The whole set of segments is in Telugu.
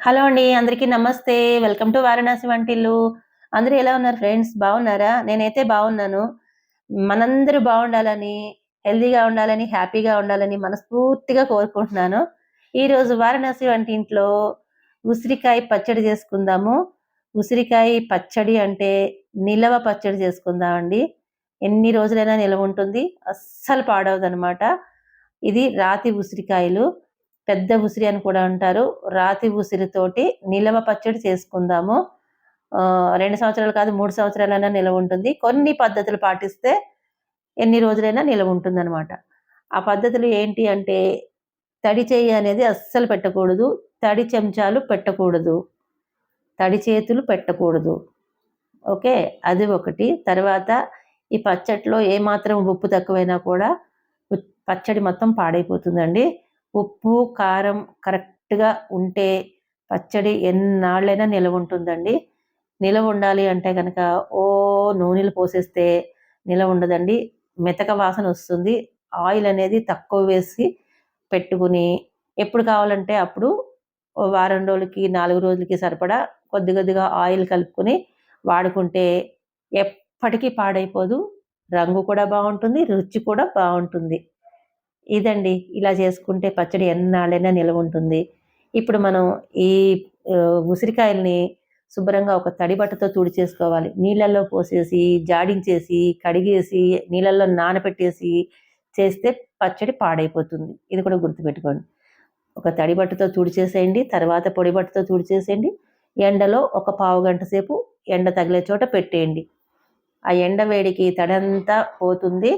హలో అండి అందరికీ నమస్తే. వెల్కమ్ టు వారణాసి వంటిల్లు. అందరూ ఎలా ఉన్నారు ఫ్రెండ్స్? బాగున్నారా? నేనైతే బాగున్నాను. మనందరూ బాగుండాలని హెల్దీగా ఉండాలని హ్యాపీగా ఉండాలని మనస్ఫూర్తిగా కోరుకుంటున్నాను. ఈరోజు వారణాసి వంటింట్లో ఉసిరికాయ పచ్చడి చేసుకుందాము. ఉసిరికాయ పచ్చడి అంటే నిలవ పచ్చడి చేసుకుందామండి. ఎన్ని రోజులైనా నిలవ ఉంటుంది. అస్సలు పాడవదనమాట. ఇది రాతి ఉసిరికాయలు. పెద్ద ఉసిరి అని కూడా అంటారు. రాతి ఉసిరితోటి నిలవ పచ్చడి చేసుకుందాము. రెండు సంవత్సరాలు కాదు మూడు సంవత్సరాలైనా నిలవ ఉంటుంది. కొన్ని పద్ధతులు పాటిస్తే ఎన్ని రోజులైనా నిలవ ఉంటుంది అనమాట ఆ పద్ధతులు ఏంటి అంటే తడి చేయి అనేది అస్సలు పెట్టకూడదు. తడి చెంచాలు పెట్టకూడదు. తడి చేతులు పెట్టకూడదు. ఓకే? అది ఒకటి. తర్వాత ఈ పచ్చట్లో ఏమాత్రం ఉప్పు తక్కువైనా కూడా పచ్చడి మొత్తం పాడైపోతుందండి. ఉప్పు కారం కరెక్ట్గా ఉంటే పచ్చడి ఎన్నాళ్ళైనా నిలవ ఉంటుందండి. నిలవ ఉండాలి అంటే కనుక ఓ నూనెలు పోసేస్తే నిలవ ఉండదండి. మెతక వాసన వస్తుంది. ఆయిల్ అనేది తక్కువ వేసి పెట్టుకుని ఎప్పుడు కావాలంటే అప్పుడు వారం రోజులకి నాలుగు రోజులకి సరిపడా కొద్ది కొద్దిగా ఆయిల్ కలుపుకొని వాడుకుంటే ఎప్పటికీ పాడైపోదు. రంగు కూడా బాగుంటుంది రుచి కూడా బాగుంటుంది. ఇదండి. ఇలా చేసుకుంటే పచ్చడి ఎన్నాళ్ళైనా నిలవ ఉంటుంది. ఇప్పుడు మనం ఈ ఉసిరికాయల్ని శుభ్రంగా ఒక తడి బట్టతో తుడి చేసుకోవాలి. నీళ్ళల్లో పోసేసి జాడించేసి కడిగేసి నీళ్ళల్లో నానబెట్టేసి చేస్తే పచ్చడి పాడైపోతుంది. ఇది కూడా గుర్తుపెట్టుకోండి. ఒక తడి బట్టతో తుడిచేసేయండి తర్వాత పొడి బట్టతో తుడిచేసేయండి ఎండలో ఒక పావు గంట సేపు ఎండ తగిలే చోట పెట్టేయండి. ఆ ఎండ వేడికి తడంతా పోతుంది.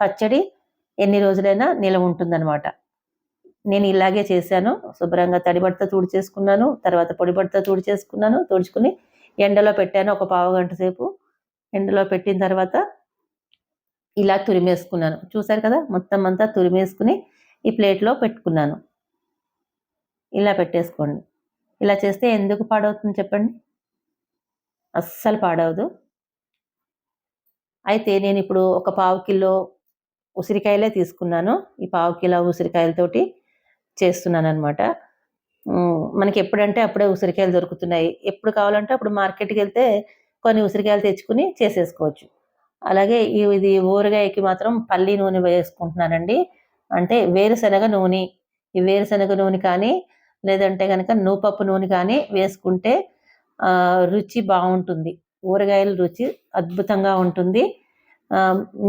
పచ్చడి ఎన్ని రోజులైనా నిలవ ఉంటుందన్నమాట. నేను ఇలాగే చేశాను. శుభ్రంగా తడి బట్టతో తుడి చేసుకున్నాను. తర్వాత పొడి బట్టతో తుడి చేసుకున్నాను. తుడుచుకుని ఎండలో పెట్టాను ఒక పావు గంట సేపు. ఎండలో పెట్టిన తర్వాత ఇలా తురిమేసుకున్నాను. చూసారు కదా? మొత్తం అంతా తురిమేసుకుని ఈ ప్లేట్లో పెట్టుకున్నాను. ఇలా పెట్టేసుకోండి. ఇలా చేస్తే ఎందుకు పాడవుతుంది చెప్పండి? అస్సలు పాడవదు. అయితే నేను ఇప్పుడు ఒక పావు కిలో ఉసిరికాయలే తీసుకున్నాను. ఈ పావు కిలో ఉసిరికాయలతోటి చేస్తున్నాను అనమాట మనకి ఎప్పుడంటే అప్పుడే ఉసిరికాయలు దొరుకుతున్నాయి. ఎప్పుడు కావాలంటే అప్పుడు మార్కెట్కి వెళ్తే కొన్ని ఉసిరికాయలు తెచ్చుకుని చేసేసుకోవచ్చు. అలాగే ఇది ఊరగాయకి మాత్రం పల్లి నూనె వేసుకుంటున్నానండి. అంటే వేరుశనగ నూనె. ఈ వేరుశనగ నూనె కానీ లేదంటే కనుక నూపప్పు నూనె కానీ వేసుకుంటే రుచి బాగుంటుంది. ఊరగాయల రుచి అద్భుతంగా ఉంటుంది.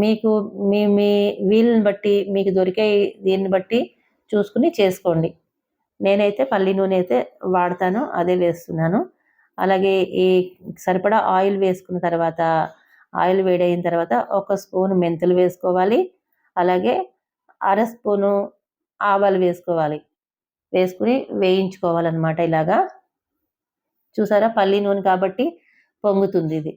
మీకు మీ మీ వీలుని బట్టి మీకు దొరికే దీన్ని బట్టి చూసుకుని చేసుకోండి. నేనైతే పల్లి నూనె అయితే వాడతాను అదే వేస్తున్నాను. అలాగే ఈ సరిపడా ఆయిల్ వేసుకున్న తర్వాత ఆయిల్ వేడైన తర్వాత ఒక స్పూన్ మెంతులు వేసుకోవాలి. అలాగే అర స్పూను ఆవాలు వేసుకోవాలి. వేసుకుని వేయించుకోవాలన్నమాట ఇలాగా. చూసారా? పల్లి నూనె కాబట్టి పొంగుతుంది ఇది.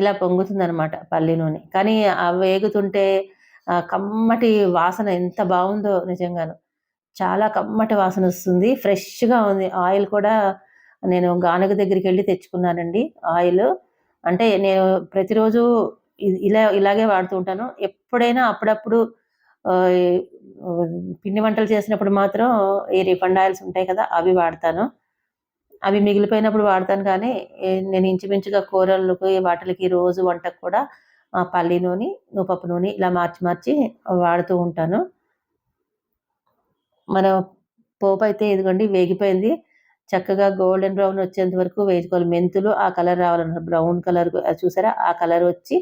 ఇలా పొంగుతుంది అనమాట పల్లి నూనె. కానీ ఆ వేగుతుంటే కమ్మటి వాసన ఎంత బాగుందో నిజంగాను. చాలా కమ్మటి వాసన వస్తుంది. ఫ్రెష్గా ఉంది. ఆయిల్ కూడా నేను గానుగ దగ్గరికి వెళ్ళి తెచ్చుకున్నానండి ఆయిల్. అంటే నేను ప్రతిరోజు ఇలా ఇలాగే వాడుతూ ఉంటాను. ఎప్పుడైనా అప్పుడప్పుడు పిండి వంటలు చేసినప్పుడు మాత్రం ఈ రిఫండ్ ఆయిల్స్ ఉంటాయి కదా అవి వాడతాను. అవి మిగిలిపోయినప్పుడు వాడతాను. కానీ నేను ఇంచుమించుగా కూరలకు వాటికి రోజు వంటకు కూడా పల్లి నూనె నూపప్పు నూనె ఇలా మార్చి మార్చి వాడుతూ ఉంటాను. మన పోపు అయితే ఇదిగోండి వేగిపోయింది. చక్కగా గోల్డెన్ బ్రౌన్ వచ్చేంత వరకు వేసుకోవాలి. మెంతులు ఆ కలర్ రావాలన్న బ్రౌన్ కలర్ చూసారా? ఆ కలర్ వచ్చి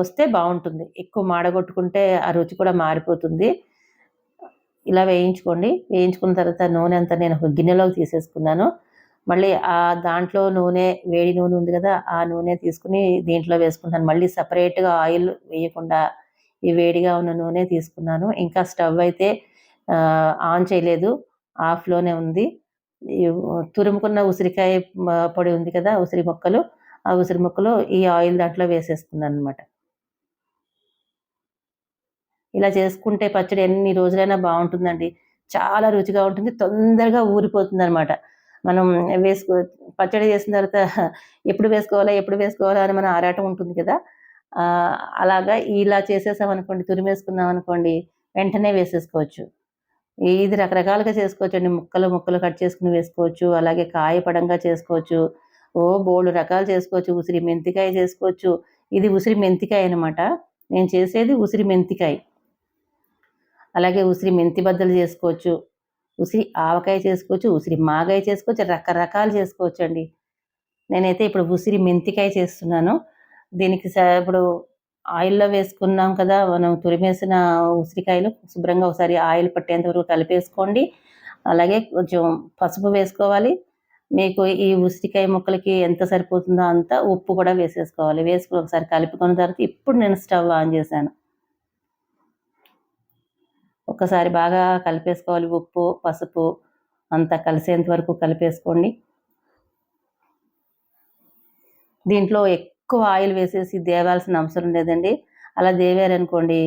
వస్తే బాగుంటుంది. ఎక్కువ మాడగొట్టుకుంటే ఆ రుచి కూడా మారిపోతుంది. ఇలా వేయించుకోండి. వేయించుకున్న తర్వాత నూనె అంతా నేను గిన్నెలోకి తీసేసుకున్నాను. మళ్ళీ ఆ దాంట్లో నూనె వేడి నూనె ఉంది కదా ఆ నూనె తీసుకుని దీంట్లో వేసుకుంటాను. మళ్ళీ సపరేట్గా ఆయిల్ వేయకుండా ఈ వేడిగా ఉన్న నూనె తీసుకున్నాను. ఇంకా స్టవ్ అయితే ఆన్ చేయలేదు. ఆఫ్లోనే ఉంది. తురుముకున్న ఉసిరికాయ పొడి ఉంది కదా ఉసిరి మొక్కలు. ఆ ఉసిరి మొక్కలు ఈ ఆయిల్ దాంట్లో వేసేసుకున్నాను అనమాట ఇలా చేసుకుంటే పచ్చడి ఎన్ని రోజులైనా బాగుంటుందండి. చాలా రుచిగా ఉంటుంది. తొందరగా ఊరిపోతుంది అనమాట మనం వేసుకో పచ్చడి చేసిన తర్వాత ఎప్పుడు వేసుకోవాలా ఎప్పుడు వేసుకోవాలా అని మన ఆరాటం ఉంటుంది కదా. అలాగా ఇలా చేసేసాం అనుకోండి తురిమేసుకున్నాం అనుకోండి వెంటనే వేసేసుకోవచ్చు. ఇది రకరకాలుగా చేసుకోవచ్చండి. ముక్కలు ముక్కలు కట్ చేసుకుని వేసుకోవచ్చు. అలాగే కాయ పడంగా చేసుకోవచ్చు. ఓ బోళ్ళు రకాలు చేసుకోవచ్చు. ఉసిరి మెంతికాయ చేసుకోవచ్చు. ఇది ఉసిరి మెంతికాయ అనమాట నేను చేసేది ఉసిరి మెంతికాయ. అలాగే ఉసిరి మెంతి బద్దలు చేసుకోవచ్చు. ఉసిరి ఆవకాయ చేసుకోవచ్చు ఉసిరి మాగాయ చేసుకోవచ్చు రకరకాలు చేసుకోవచ్చు అండి నేనైతే ఇప్పుడు ఉసిరి మెంతికాయ చేస్తున్నాను. దీనికి ఇప్పుడు ఆయిల్లో వేసుకున్నాం కదా మనం తురిమేసిన ఉసిరికాయలు శుభ్రంగా ఒకసారి ఆయిల్ పట్టేంత వరకు కలిపేసుకోండి. అలాగే కొంచెం పసుపు వేసుకోవాలి. మీకు ఈ ఉసిరికాయ ముక్కలకి ఎంత సరిపోతుందో అంత ఉప్పు కూడా వేసేసుకోవాలి. వేసుకుని ఒకసారి కలుపుకున్న తర్వాత ఇప్పుడు నేను స్టవ్ ఆన్ చేశాను. ఒక్కసారి బాగా కలిపేసుకోవాలి. ఉప్పు పసుపు అంతా కలిసేంత వరకు కలిపేసుకోండి. దీంట్లో ఎక్కువ ఆయిల్ వేసేసి దేవాల్సిన అవసరం లేదండి. అలా దేవారనుకోండి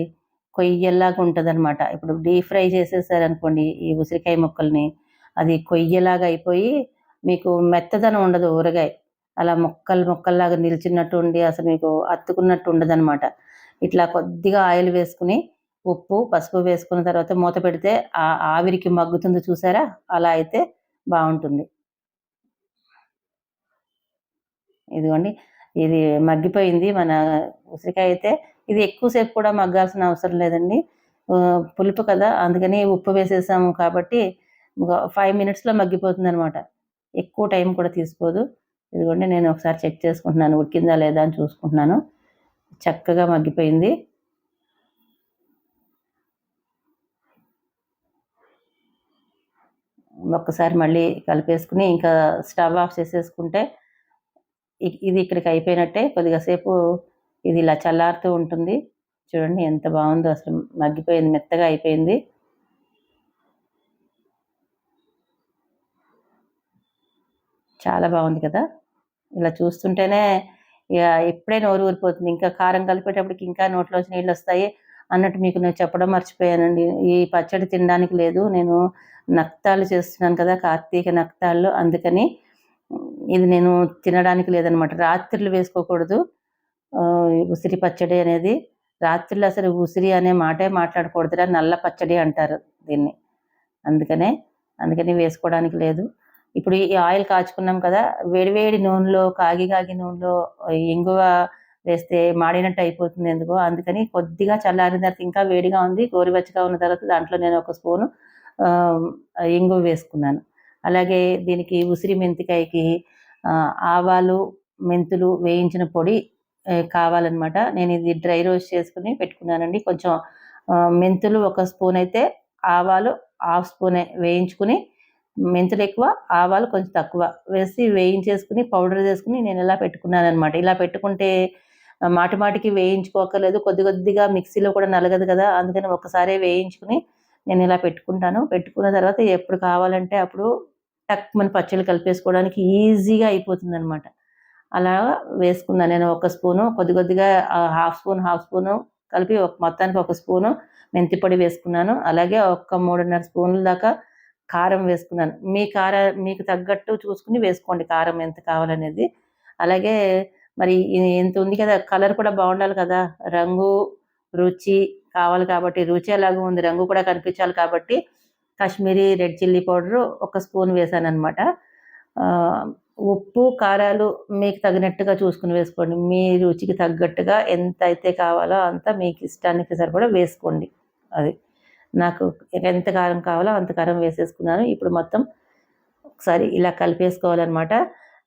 కొయ్యలాగా ఉంటుంది అనమాట ఇప్పుడు డీప్ ఫ్రై చేసేసారనుకోండి ఈ ఉసిరికాయ ముక్కల్ని అది కొయ్యలాగా అయిపోయి మీకు మెత్తదనం ఉండదు ఊరగాయ. అలా మొక్కలు మొక్కల్లాగా నిలిచినట్టు ఉండి అసలు మీకు అత్తుకున్నట్టు ఉండదు అనమాట ఇట్లా కొద్దిగా ఆయిల్ వేసుకుని ఉప్పు పసుపు వేసుకున్న తర్వాత మూత పెడితే ఆ ఆవిరికి మగ్గుతుంది చూసారా? అలా అయితే బాగుంటుంది. ఇదిగోండి. ఇది మగ్గిపోయింది మన ఉసిరికాయ అయితే. ఇది ఎక్కువసేపు కూడా మగ్గాల్సిన అవసరం లేదండి. పులుపు కదా అందుకని ఉప్పు వేసేసాము కాబట్టి ఫైవ్ మినిట్స్లో మగ్గిపోతుంది అనమాట ఎక్కువ టైం కూడా తీసుకోదు. ఇదిగోండి నేను ఒకసారి చెక్ చేసుకుంటున్నాను ఉడికిందా లేదా అని చూసుకుంటున్నాను. చక్కగా మగ్గిపోయింది. ఒక్కసారి మళ్ళీ కలిపేసుకుని ఇంకా స్టవ్ ఆఫ్ చేసేసుకుంటే ఇది ఇక్కడికి అయిపోయినట్టే. కొద్దిగా సేపు ఇది ఇలా చల్లారుతూ ఉంటుంది. చూడండి ఎంత బాగుందో అసలు మగ్గిపోయింది మెత్తగా అయిపోయింది. చాలా బాగుంది కదా. ఇలా చూస్తుంటేనే ఇక ఎప్పుడే నోరు ఊరిపోతుంది. ఇంకా కారం కలిపేటప్పటికి ఇంకా నోట్లోంచి నీళ్ళు వస్తాయి. అన్నట్టు మీకు నేను చెప్పడం మర్చిపోయానండి. ఈ పచ్చడి తినడానికి లేదు. నేను నక్తాలు చేస్తున్నాను కదా కార్తీక నక్తాళ్ళు అందుకని ఇది నేను తినడానికి లేదనమాట. రాత్రులు వేసుకోకూడదు. ఉసిరి పచ్చడి అనేది. రాత్రులు అసలు ఉసిరి అనే మాటే మాట్లాడకూడదురా నల్ల పచ్చడి అంటారు దీన్ని. అందుకనే అందుకని వేసుకోవడానికి లేదు. ఇప్పుడు ఈ ఆయిల్ కాచుకున్నాం కదా వేడివేడి నూనెలో కాగి కాగి నూనెలో ఇంగువ వేస్తే మాడినట్టు అయిపోతుంది ఎందుకో. అందుకని కొద్దిగా చల్లారిన తర్వాత ఇంకా వేడిగా ఉంది గోరువెచ్చగా ఉన్న తర్వాత దాంట్లో నేను ఒక స్పూను ఇంగు వేసుకున్నాను. అలాగే దీనికి ఉసిరి మెంతికాయకి ఆవాలు మెంతులు వేయించిన పొడి కావాలన్నమాట. నేను ఇది డ్రై రోస్ట్ చేసుకుని పెట్టుకున్నానండి. కొంచెం మెంతులు ఒక స్పూన్ అయితే ఆవాలు హాఫ్ స్పూన్ వేయించుకుని మెంతులు ఎక్కువ ఆవాలు కొంచెం తక్కువ వేసి వేయించేసుకుని పౌడర్ చేసుకుని నేను ఇలా పెట్టుకున్నాను అనమాట ఇలా పెట్టుకుంటే మాటి మాటికి వేయించుకోకర్లేదు. కొద్ది కొద్దిగా మిక్సీలో కూడా నలగదు కదా. అందుకని ఒకసారి వేయించుకుని నేను ఇలా పెట్టుకుంటాను. పెట్టుకున్న తర్వాత ఎప్పుడు కావాలంటే అప్పుడు టక్ మన పచ్చళ్ళు కలిపేసుకోవడానికి ఈజీగా అయిపోతుంది అనమాట అలా వేసుకున్నాను నేను ఒక స్పూను. కొద్ది కొద్దిగా హాఫ్ స్పూన్ హాఫ్ స్పూను కలిపి ఒక మొత్తానికి ఒక స్పూను మెంతి పొడి వేసుకున్నాను. అలాగే ఒక మూడున్నర స్పూన్ల దాకా కారం వేసుకున్నాను. మీ కార మీకు తగ్గట్టు చూసుకుని వేసుకోండి కారం ఎంత కావాలనేది. అలాగే మరి ఎంత ఉంది కదా కలర్ కూడా బాగుండాలి కదా రంగు రుచి కావాలి కాబట్టి రుచి ఎలాగో ఉంది రంగు కూడా కనిపించాలి కాబట్టి కాశ్మీరీ రెడ్ చిల్లీ పౌడరు ఒక స్పూన్ వేసాను అనమాట ఉప్పు కారాలు మీకు తగినట్టుగా చూసుకుని వేసుకోండి. మీ రుచికి తగ్గట్టుగా ఎంత అయితే కావాలో అంత మీకు ఇష్టానికి సరిపడా వేసుకోండి. అది నాకు ఎంత కారం కావాలో అంత కారం వేసేసుకున్నాను. ఇప్పుడు మొత్తం ఒకసారి ఇలా కలిపేసుకోవాలన్నమాట.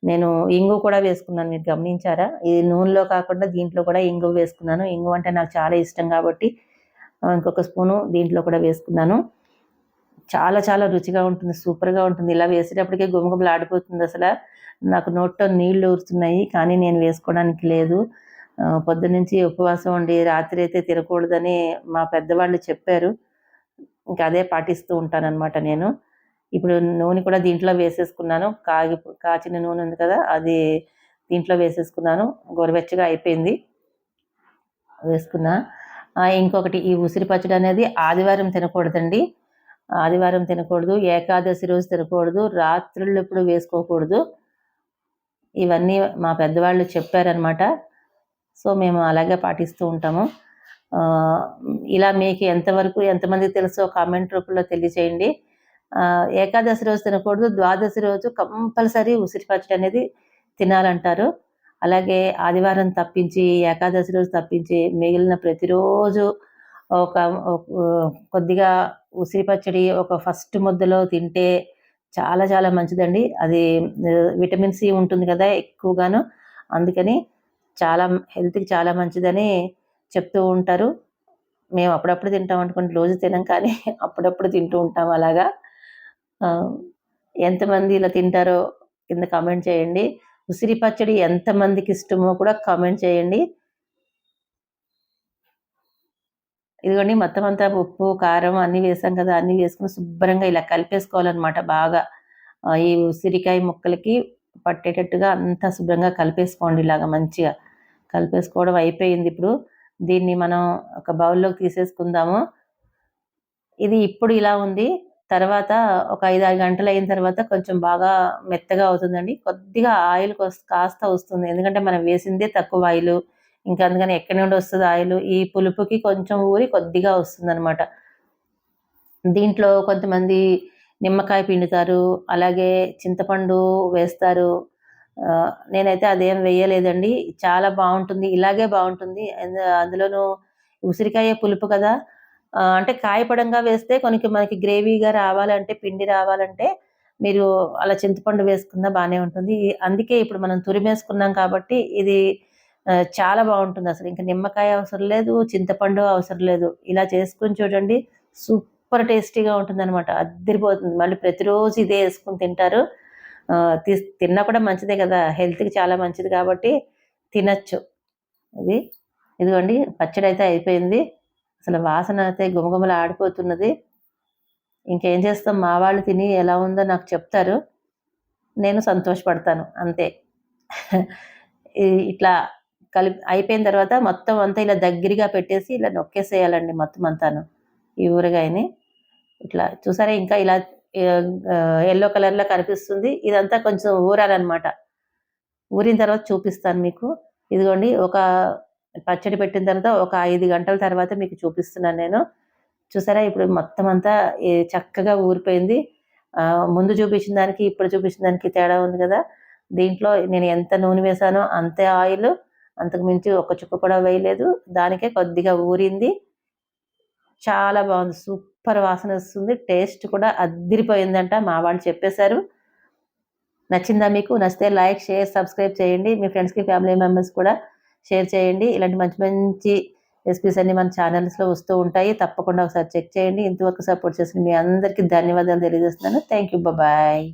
నేను ఇంగు కూడా వేసుకున్నాను మీరు గమనించారా? ఇది నూనెలో కాకుండా దీంట్లో కూడా ఇంగు వేసుకున్నాను. ఇంగు అంటే నాకు చాలా ఇష్టం కాబట్టి ఇంకొక స్పూను దీంట్లో కూడా వేసుకున్నాను. చాలా చాలా రుచిగా ఉంటుంది సూపర్గా ఉంటుంది. ఇలా వేసేటప్పటికే గుమగుమలు ఆడిపోతుంది అసలు. నాకు నోట్లో నీళ్ళు ఊరుతున్నాయి కానీ నేను వేసుకోవడానికి లేదు. పొద్దునుంచి ఉపవాసం ఉండి రాత్రి అయితే తినకూడదని మా పెద్దవాళ్ళు చెప్పారు. ఇంకా అదే పాటిస్తూ ఉంటానన్నమాట నేను. ఇప్పుడు నూనె కూడా దీంట్లో వేసేసుకున్నాను. కాగి కాచిన నూనె ఉంది కదా అది దీంట్లో వేసేసుకున్నాను. గోరువెచ్చగా అయిపోయింది. వేసుకున్నా. ఇంకొకటి ఈ ఉసిరి పచ్చడి అనేది ఆదివారం తినకూడదండి. ఆదివారం తినకూడదు ఏకాదశి రోజు తినకూడదు రాత్రులు ఎప్పుడు వేసుకోకూడదు. ఇవన్నీ మా పెద్దవాళ్ళు చెప్పారనమాట సో మేము అలాగే పాటిస్తూ ఉంటాము. ఇలా మీకు ఎంతవరకు ఎంతమందికి తెలుసో కామెంట్ రూపంలో తెలియచేయండి ఏకాదశి రోజు తినకూడదు ద్వాదశి రోజు కంపల్సరీ ఉసిరి పచ్చడి అనేది తినాలంటారు. అలాగే ఆదివారం తప్పించి ఏకాదశి రోజు తప్పించి మిగిలిన ప్రతిరోజు ఒక కొద్దిగా ఉసిరి పచ్చడి ఒక ఫస్ట్ ముద్దలో తింటే చాలా చాలా మంచిదండి. అది విటమిన్ సి ఉంటుంది కదా ఎక్కువగాను. అందుకని చాలా హెల్త్కి చాలా మంచిదని చెప్తూ ఉంటారు. మేము అప్పుడప్పుడు తింటాం అనుకోండి రోజు తినం కానీ అప్పుడప్పుడు తింటూ ఉంటాం అలాగా. ఎంతమంది ఇలా తింటారో కింద కామెంట్ చేయండి. ఉసిరి పచ్చడి ఎంతమందికి ఇష్టమో కూడా కామెంట్ చేయండి. ఇదిగోండి మొత్తం అంతా ఉప్పు కారం అన్నీ వేసాం కదా అన్నీ వేసుకుని శుభ్రంగా ఇలా కలిపేసుకోవాలన్నమాట బాగా. ఈ ఉసిరికాయ ముక్కలకి పట్టేటట్టుగా అంతా శుభ్రంగా కలిపేసుకోండి ఇలాగా మంచిగా. కలిపేసుకోవడం అయిపోయింది ఇప్పుడు. దీన్ని మనం ఒక బౌల్లోకి తీసేసుకుందాము. ఇది ఇప్పుడు ఇలా ఉంది. తర్వాత ఒక ఐదు ఆరు గంటలు అయిన తర్వాత కొంచెం బాగా మెత్తగా అవుతుందండి. కొద్దిగా ఆయిల్ కాస్త వస్తుంది. ఎందుకంటే మనం వేసిందే తక్కువ ఆయిల్. ఇంకా అందుకని ఎక్కడి నుండి వస్తుంది ఆయిల్? ఈ పులుపుకి కొంచెం ఊరి కొద్దిగా వస్తుంది అనమాట దీంట్లో కొంతమంది నిమ్మకాయ పిండుతారు. అలాగే చింతపండు వేస్తారు. నేనైతే అదేం వేయలేదండి. చాలా బాగుంటుంది. ఇలాగే బాగుంటుంది. అందులోనూ ఉసిరికాయ పులుపు కదా? అంటే కాయపడంగా వేస్తే కొన్ని మనకి గ్రేవీగా రావాలంటే పిండి రావాలంటే మీరు అలా చింతపండు వేసుకున్నా బాగానే ఉంటుంది. అందుకే ఇప్పుడు మనం తురిమేసుకున్నాం కాబట్టి ఇది చాలా బాగుంటుంది అసలు. ఇంకా నిమ్మకాయ అవసరం లేదు చింతపండు అవసరం లేదు. ఇలా చేసుకుని చూడండి సూపర్ టేస్టీగా ఉంటుంది అనమాట అద్దరిపోతుంది. మళ్ళీ ప్రతిరోజు ఇదే వేసుకుని తింటారు. తిన్నా కూడా మంచిదే కదా. హెల్త్కి చాలా మంచిది కాబట్టి తినచ్చు. ఇది ఇదిగోండి పచ్చడి అయితే అయిపోయింది. అసలు వాసన అయితే గుమగుమలు ఆడిపోతున్నది. ఇంకేం చేస్తాం? మా వాళ్ళు తిని ఎలా ఉందో నాకు చెప్తారు. నేను సంతోషపడతాను. అంతే. ఇట్లా కలిపి అయిపోయిన తర్వాత మొత్తం అంతా ఇలా దగ్గరగా పెట్టేసి ఇలా నొక్కేసేయాలండి మొత్తం అంతాను. ఈ ఊరగాయని. ఇట్లా చూసారా? ఇంకా ఇలా ఎల్లో కలర్లో కనిపిస్తుంది. ఇదంతా కొంచెం ఊరాలన్నమాట. ఊరిన తర్వాత చూపిస్తాను మీకు. ఇదిగోండి ఒక పచ్చడి పెట్టిన తర్వాత ఒక ఐదు గంటల తర్వాత మీకు చూపిస్తున్నాను నేను. చూసారా? ఇప్పుడు మొత్తం అంతా చక్కగా ఊరిపోయింది. ముందు చూపించిన దానికి ఇప్పుడు చూపించిన దానికి తేడా ఉంది కదా? దీంట్లో నేను ఎంత నూనె వేసానో అంతే ఆయిల్ అంతకు మించి ఒక చుక్క కూడా వేయలేదు. దానికే కొద్దిగా ఊరింది. చాలా బాగుంది. సూపర్ వాసన వస్తుంది. టేస్ట్ కూడా అద్దిరిపోయిందంట. మా వాళ్ళు చెప్పేశారు. నచ్చిందా మీకు? నచ్చితే లైక్ షేర్ సబ్స్క్రైబ్ చేయండి. మీ ఫ్రెండ్స్కి ఫ్యామిలీ మెంబర్స్ కూడా షేర్ చేయండి. ఇలాంటి మంచి మంచి రెసిపీస్ అన్ని మన ఛానల్స్లో వస్తూ ఉంటాయి. తప్పకుండా ఒకసారి చెక్ చేయండి. ఇంతవరకు సపోర్ట్ చేసిన మీ అందరికీ ధన్యవాదాలు తెలియజేస్తున్నాను. Thank you bye.